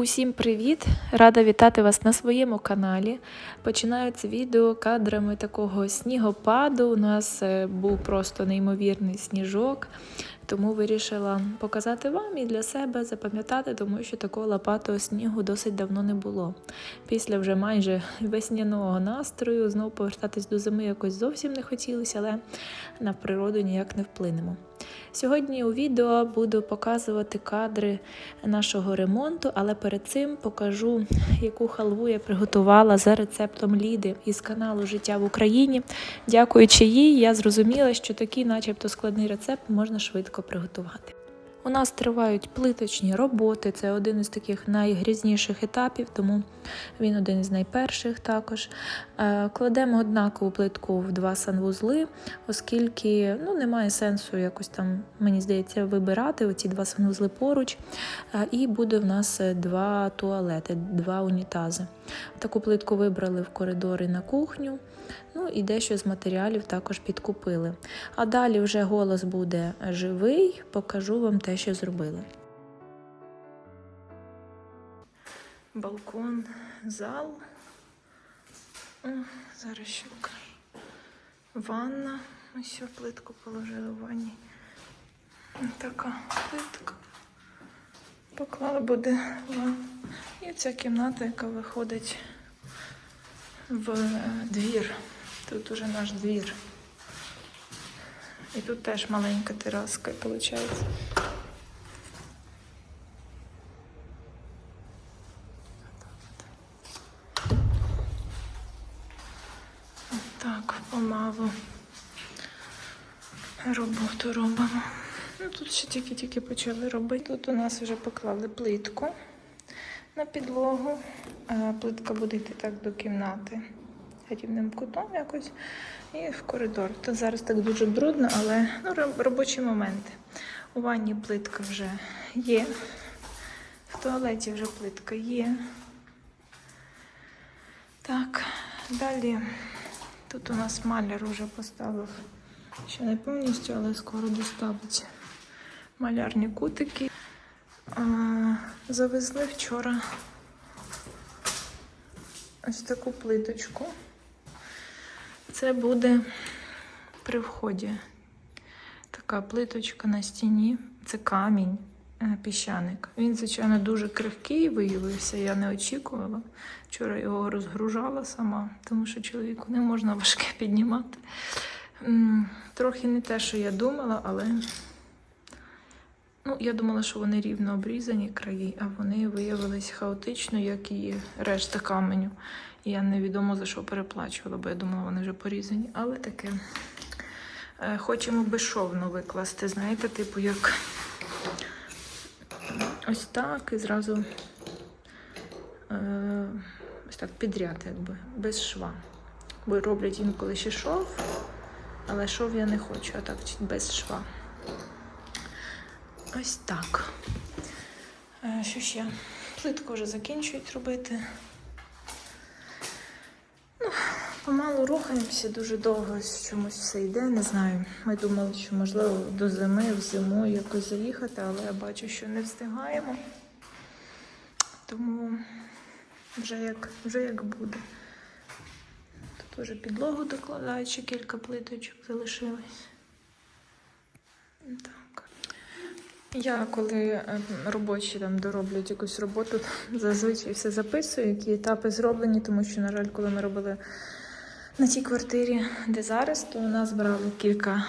Усім привіт! Рада вітати вас на своєму каналі. Починаю це відео кадрами такого снігопаду. У нас е, був просто неймовірний сніжок, тому вирішила показати вам і для себе запам'ятати, тому що такого лопатого снігу досить давно не було. Після вже майже весняного настрою знову повертатись до зими якось зовсім не хотілося, але на природу ніяк не вплинемо. Сьогодні у відео буду показувати кадри нашого ремонту, але перед цим покажу, яку халву я приготувала за рецептом Ліди із каналу Життя в Україні. Дякуючи їй, я зрозуміла, що такий, начебто, складний рецепт можна швидко приготувати. У нас тривають плиточні роботи, це один із таких найгрізніших етапів, тому він один із найперших також. Е, Кладемо однакову плитку в два санвузли, оскільки ну, немає сенсу якось там, мені здається, вибирати оці два санвузли поруч. Е, І буде в нас е, два туалети, два унітази. Таку плитку вибрали в коридори на кухню. Ну і дещо з матеріалів також підкупили. А далі вже голос буде живий, покажу вам те, що зробили. Балкон, зал. О, зараз ще покажу. Ванна. Ось плитку положили в ванні. Така плитка. Поклала буде ванну. І ця кімната, яка виходить в е, двір. Тут уже наш двір. І тут теж маленька тераска, виходить. Так, помалу роботу робимо. Ну, тут ще тільки-тільки почали робити. Тут у нас вже поклали плитку на підлогу. Плитка буде йти так до кімнати рівним кутом якось і в коридор. Тут зараз так дуже брудно, але ну, робочі моменти. У ванні плитка вже є. В туалеті вже плитка є. Так, далі тут у нас маляр вже поставив. Ще не повністю, але скоро доставить малярні кутики. Завезли вчора ось таку плиточку. Це буде при вході. Така плиточка на стіні. Це камінь, е, піщаник. Він, звичайно, дуже крихкий виявився, я не очікувала. Вчора його розгружала сама, тому що чоловіку не можна важке піднімати. Трохи не те, що я думала, але ну, я думала, що вони рівно обрізані краї, а вони виявились хаотично, як і решта каменю. Я невідомо за що переплачувала, бо я думала, вони вже порізані. Але таке. Е, Хочемо безшовно викласти, знаєте, типу як ось так і зразу е, ось так підряд, якби, без шва. Бо роблять інколи ще шов, але шов я не хочу, а так без шва. Ось так. Е, Що ще? Плитку вже закінчують робити. Помалу рухаємося, дуже довго чомусь все йде, не знаю. Ми думали, що можливо до зими, в зиму якось заїхати, але я бачу, що не встигаємо. Тому вже як, вже як буде. Тут вже підлогу докладають, ще кілька плиточок залишилось. Так. Я коли е, робочі там дороблять якусь роботу, зазвичай все записую, які етапи зроблені, тому що, на жаль, коли ми робили на тій квартирі, де зараз, то у нас брали кілька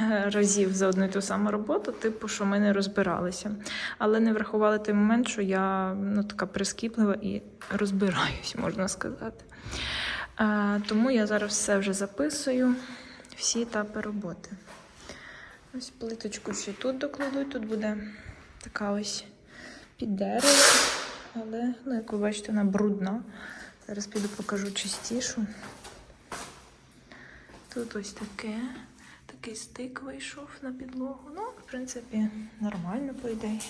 е, разів за одну і ту саму роботу, типу, що ми не розбиралися. Але не врахували той момент, що я ну, така прискіплива і розбираюсь, можна сказати. Е, тому я зараз все вже записую, всі етапи роботи. Ось плиточку ще тут докладуть. Тут буде така ось під дерево, але, ну, як ви бачите, вона брудна. Зараз піду покажу чистішу. Тут ось таке, такий стик вийшов на підлогу. Ну, в принципі, нормально, по ідеї.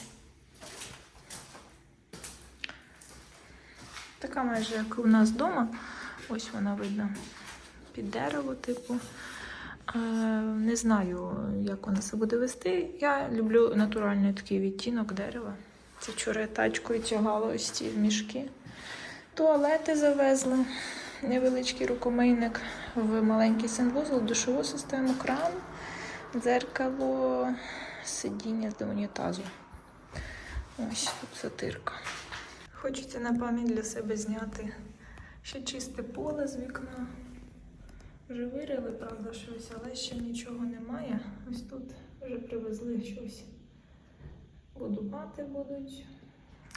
Така майже як у нас вдома. Ось вона видно під дерево, типу. Е, Не знаю, як вона себе буде вести. Я люблю натуральний такий відтінок дерева. Це вчора тачкою тягала ось ці мішки. Туалети завезли, невеличкий рукомийник в маленький санвузол, душову систему, кран, дзеркало, сидіння до унітазу. Ось тут сатирка. Хочеться на пам'ять для себе зняти ще чисте поле з вікна. Вже вирили, правда, щось, але ще нічого немає. Ось тут вже привезли щось. Будувати будуть.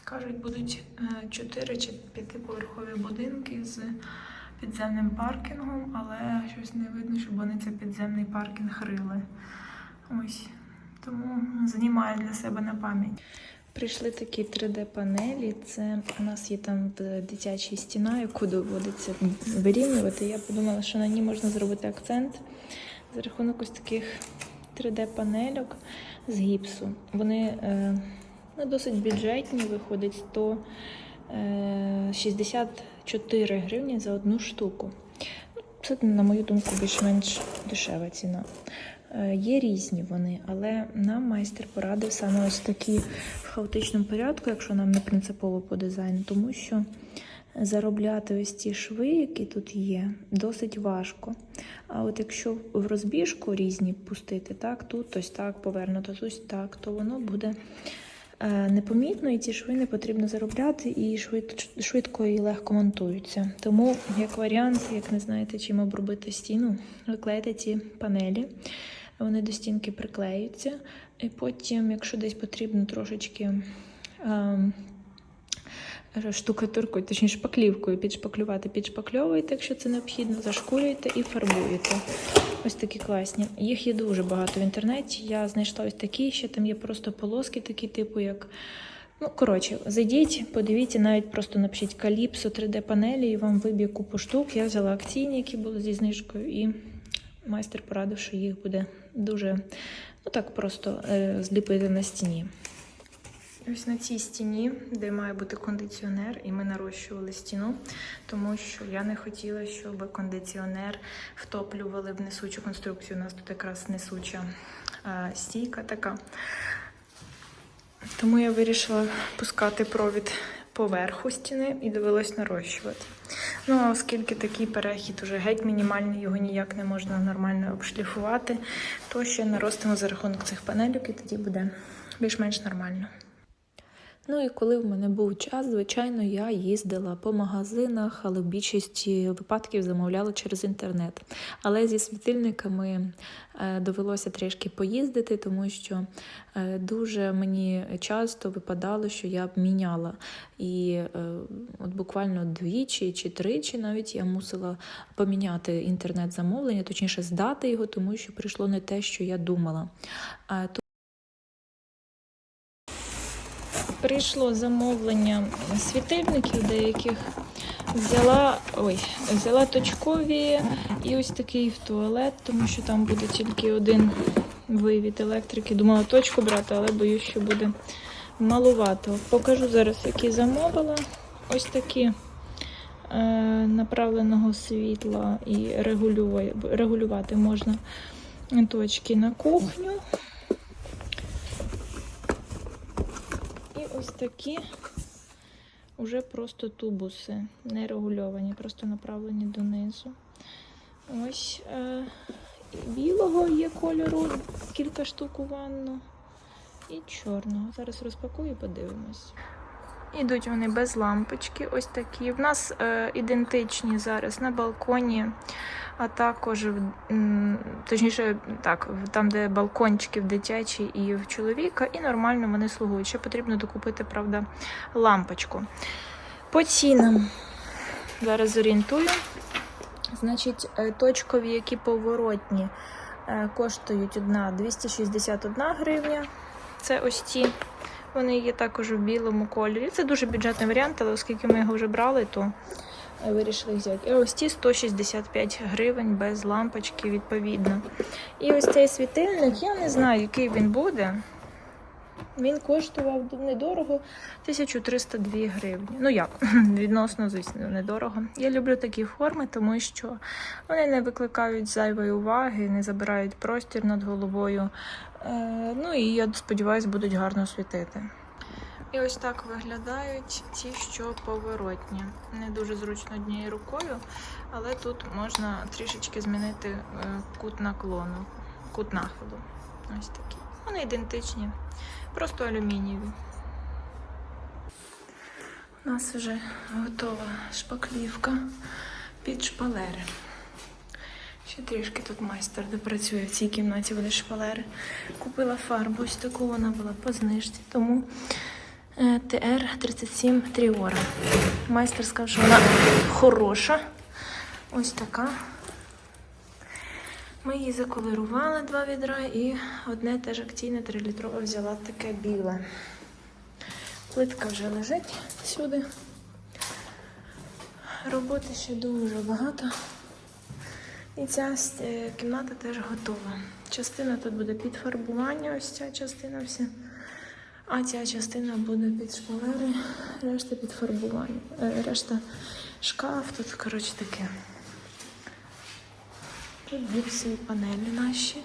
Кажуть, будуть 4 чи 5-поверхові будинки з підземним паркінгом, але щось не видно, щоб вони цей підземний паркінг рили. Ось. Тому знімаю для себе на пам'ять. Прийшли такі 3D-панелі. Це у нас є там в дитячій стіна, яку доводиться вирівнювати. Я подумала, що на ній можна зробити акцент за рахунок ось таких 3D-панельок з гіпсу. Вони е, ну, досить бюджетні, виходить 164 гривні за одну штуку. Ну, Це, на мою думку, більш-менш дешева ціна. Е, Є різні вони, але нам майстер порадив саме ось такі в хаотичному порядку, якщо нам не принципово по дизайну, тому що заробляти ось ці шви, які тут є, досить важко. А от якщо в розбіжку різні пустити, так, тут ось так повернуто, ось так, то воно буде е, непомітно, і ці шви не потрібно заробляти, і швид- швидко і легко монтуються. Тому, як варіант, як не знаєте, чим обробити стіну, ви клеїте ці панелі. Вони до стінки приклеються, і потім, якщо десь потрібно трошечки ем, штукатуркою, точніше шпаклівкою підшпаклювати, підшпакльовуєте, якщо це необхідно, зашкурюєте і фарбуєте. Ось такі класні. Їх є дуже багато в інтернеті. Я знайшла ось такі, ще там є просто полоски, такі, типу, як. Ну, коротше, зайдіть, подивіться, навіть просто напишіть каліпсо 3D-панелі, і вам виб'є купу штук. Я взяла акційні, які були зі знижкою, і майстер порадив, що їх буде дуже ну так просто е, зліпити на стіні. Ось на цій стіні, де має бути кондиціонер, і ми нарощували стіну, тому що я не хотіла, щоб кондиціонер втоплювали в несучу конструкцію. У нас тут якраз несуча е, стійка така. Тому я вирішила пускати провід поверху стіни і довелось нарощувати. Ну, а оскільки такий перехід уже геть мінімальний, його ніяк не можна нормально обшліфувати, то ще наростимо за рахунок цих панелюк, і тоді буде більш-менш нормально. Ну і коли в мене був час, звичайно, я їздила по магазинах, але в більшості випадків замовляла через інтернет. Але зі світильниками е, довелося трішки поїздити, тому що е, дуже мені часто випадало, що я б міняла. І е, от буквально двічі чи тричі навіть я мусила поміняти інтернет-замовлення, точніше здати його, тому що прийшло не те, що я думала. А прийшло замовлення світильників деяких. Взяла ой, взяла точкові і ось такий в туалет, тому що там буде тільки один вивід електрики. Думала точку брати, але боюсь, що буде малувато. Покажу зараз, які замовила. Ось такі е, направленого світла і регулювати, можна точки на кухню. Ось такі вже просто тубуси, не регульовані, просто направлені донизу. Ось е, білого є кольору, кілька штук у ванну. І чорного. Зараз розпакую і подивимось. Ідуть вони без лампочки, ось такі. В нас е, ідентичні зараз на балконі, а також точніше, так, там, де балкончики в дитячій і в чоловіка, і нормально вони слугують. Ще потрібно докупити, правда, лампочку. По цінам зараз зорієнтую. Значить, е, точкові, які поворотні, е, коштують одна 261 гривня. Це ось ці. Вони є також в білому кольорі. Це дуже бюджетний варіант, але оскільки ми його вже брали, то е, вирішили взяти. І ось ці 165 гривень без лампочки, відповідно. І ось цей світильник, я не знаю, який він буде. Він коштував недорого 1302 гривні. Ну як, відносно, звісно, недорого. Я люблю такі форми, тому що вони не викликають зайвої уваги, не забирають простір над головою. Е, ну і я сподіваюся, будуть гарно світити. І ось так виглядають ті, що поворотні. Не дуже зручно однією рукою, але тут можна трішечки змінити е, кут наклону, кут нахилу. Ось такі. Вони ідентичні, просто алюмінієві. У нас вже готова шпаклівка під шпалери. Ще трішки тут майстер допрацює в цій кімнаті буде шпалери. Купила фарбу, ось таку вона була по знижці, тому е, ТР-37 Тріора. Майстер сказав, що вона хороша. Ось така. Ми її заколерували два відра і одне теж акційне 3-літрове взяла таке біле. Плитка вже лежить сюди. Роботи ще дуже багато. І ця е, кімната теж готова. Частина тут буде під фарбування, ось ця частина вся. А ця частина буде під шпалери, решта під фарбування. Е, Решта шкаф, тут, коротше, таке. Тут гіпсові панелі наші.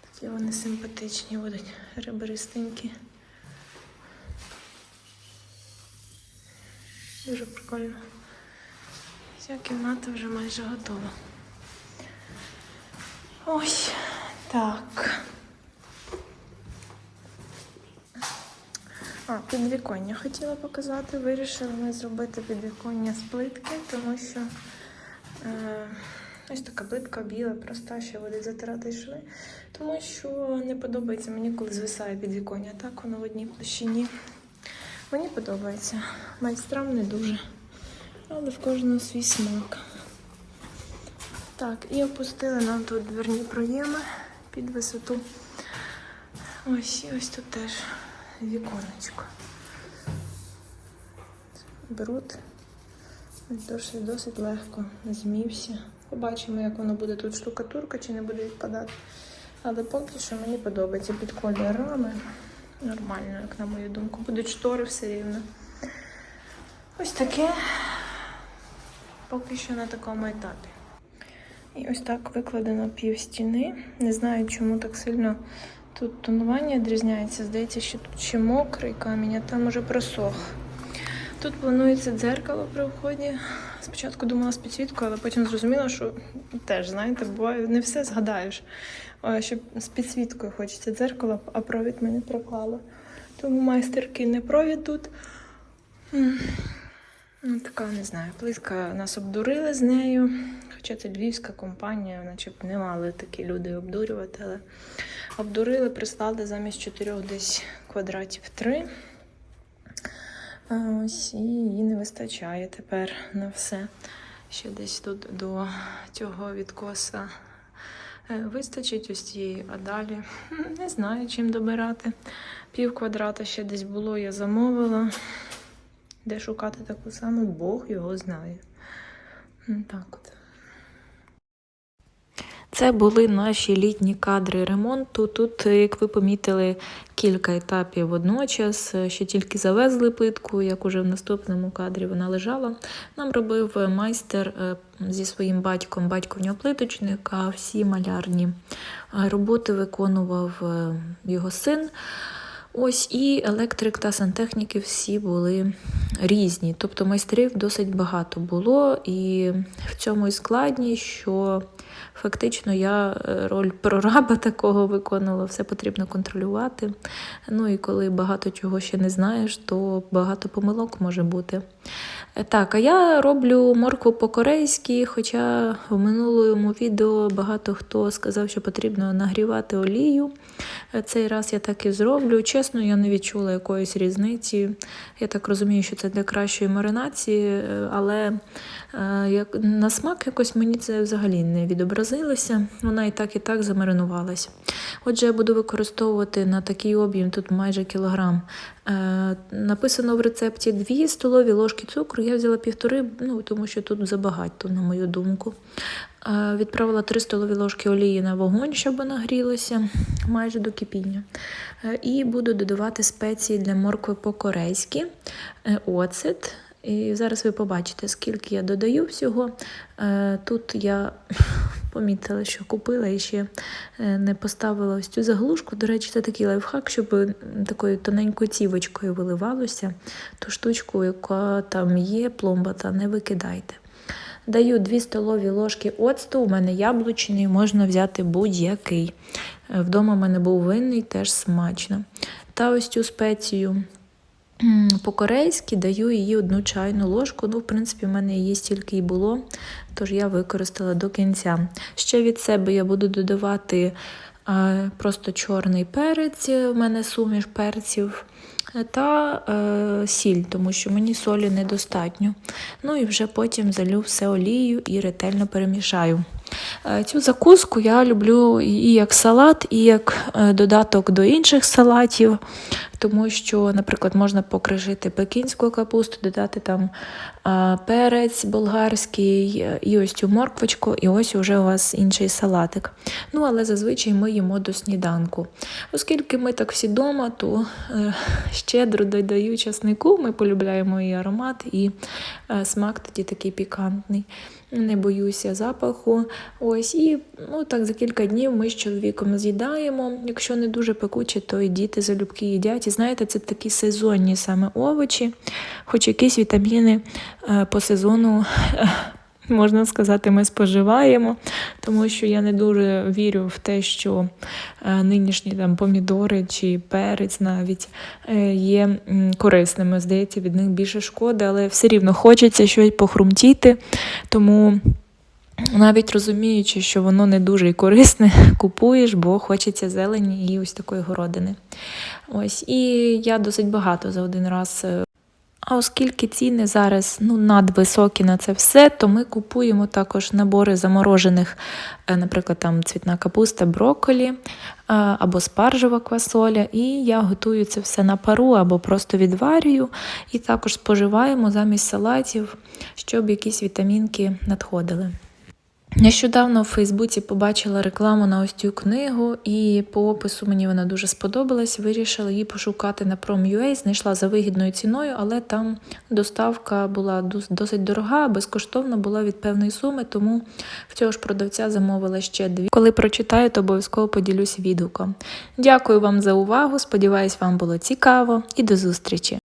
Такі вони симпатичні будуть, ребристенькі. Дуже прикольно. Ця кімната вже майже готова. Ось так. А, підвіконня хотіла показати. Вирішили ми зробити підвіконня з плитки, тому що ось така плитка біла, проста, що буде затирати шви. Тому що не подобається мені, коли звисає підвіконня. Так воно в одній площині. Мені подобається. Майстрам не дуже. Але в кожного свій смак. Так, і опустили нам тут дверні проєми під висоту. Ось і ось тут теж віконечко. Берут. Досить, досить легко змівся. Побачимо, як воно буде тут штукатурка чи не буде відпадати. Але поки що мені подобається під колір. Нормально, як на мою думку. Будуть штори все рівно. Ось таке поки що на такому етапі. І ось так викладено пів стіни. Не знаю, чому так сильно тут тонування відрізняється. Здається, що тут ще мокрий камінь, а там уже просох. Тут планується дзеркало при вході. Спочатку думала з підсвіткою, але потім зрозуміла, що теж, знаєте, буває, не все згадаєш. А, Що з підсвіткою хочеться дзеркало, а провід ми не проклали. Тому майстер кине провід тут. Ну, така, не знаю, плитка нас обдурили з нею. Хоча це львівська компанія, наче б не мали такі люди обдурювати, але обдурили, прислали замість чотирьох десь квадратів три. Ось і її не вистачає тепер на все. Ще десь тут до цього відкоса е, вистачить ось цієї, а далі не знаю, чим добирати. Пів квадрата ще десь було, я замовила. Де шукати таку саму, Бог його знає. Так от. Це були наші літні кадри ремонту. Тут, як ви помітили, кілька етапів водночас. Ще тільки завезли плитку, як уже в наступному кадрі вона лежала. Нам робив майстер е, зі своїм батьком, батько в нього плиточник, а всі малярні роботи виконував е, його син. Ось і електрик та сантехніки всі були різні. Тобто майстрів досить багато було, і в цьому і складність, що фактично я е, роль прораба такого виконувала, все потрібно контролювати. Ну і коли багато чого ще не знаєш, то багато помилок може бути. Так, а я роблю моркву по-корейськи, хоча в минулому відео багато хто сказав, що потрібно нагрівати олію. Цей раз я так і зроблю. Чесно, я не відчула якоїсь різниці. Я так розумію, що це для кращої маринації, але е, на смак якось мені це взагалі не відобразилося. Вона і так, і так замаринувалась. Отже, я буду використовувати на такий об'єм, тут майже кілограм. Е, написано в рецепті 2 столові ложки цукру. Я взяла півтори, ну, тому що тут забагато, на мою думку. Е, Відправила 3 столові ложки олії на вогонь, щоб вона грілася майже до кипіння. Е, І буду додавати спеції для моркви по-корейськи, е, оцет. І зараз ви побачите, скільки я додаю всього. Тут я помітила, що купила і ще е, не поставила ось цю заглушку. До речі, це такий лайфхак, щоб такою тоненькою цівочкою виливалося. Ту штучку, яка там є, пломба, та не викидайте. Даю 2 столові ложки оцту, у мене яблучний, можна взяти будь-який. Е, Вдома в мене був винний, теж смачно. Та ось цю спецію по-корейськи даю її одну чайну ложку. Ну, в принципі, в мене її стільки і було, тож я використала до кінця. Ще від себе я буду додавати е, просто чорний перець, у мене суміш перців. е, Та е, сіль, тому що мені солі недостатньо. Ну і вже потім залю все олією і ретельно перемішаю. Е, Цю закуску я люблю і як салат, і як е, додаток до інших салатів, тому що, наприклад, можна покришити пекінську капусту, додати там е, перець болгарський, і ось цю морквочку, і ось уже у вас інший салатик. Ну, але зазвичай ми їмо до сніданку. Оскільки ми так всі вдома, то щедро додаю часнику, ми полюбляємо і аромат, і смак тоді такий пікантний. Не боюся запаху. Ось і ну так за кілька днів ми з чоловіком з'їдаємо. Якщо не дуже пекуче, то і діти залюбки їдять. І знаєте, це такі сезонні саме овочі, хоч якісь вітаміни е, по сезону. Можна сказати, ми споживаємо, тому що я не дуже вірю в те, що е, нинішні там помідори чи перець навіть е, є корисними. Здається, від них більше шкоди, але все рівно хочеться щось похрумтіти. Тому навіть розуміючи, що воно не дуже і корисне, купуєш, бо хочеться зелені і ось такої городини. Ось, і я досить багато за один раз. А оскільки ціни зараз ну, надвисокі на це все, то ми купуємо також набори заморожених, е, наприклад, там цвітна капуста, брокколі е, або спаржева квасоля. І я готую це все на пару або просто відварюю, і також споживаємо замість салатів, щоб якісь вітамінки надходили. Нещодавно в Фейсбуці побачила рекламу на ось цю книгу, і по опису мені вона дуже сподобалась. Вирішила її пошукати на Prom.ua, знайшла за вигідною ціною, але там доставка була досить дорога, безкоштовна була від певної суми, тому в цього ж продавця замовила ще дві. Коли прочитаю, то обов'язково поділюсь відгуком. Дякую вам за увагу. Сподіваюсь, вам було цікаво і до зустрічі!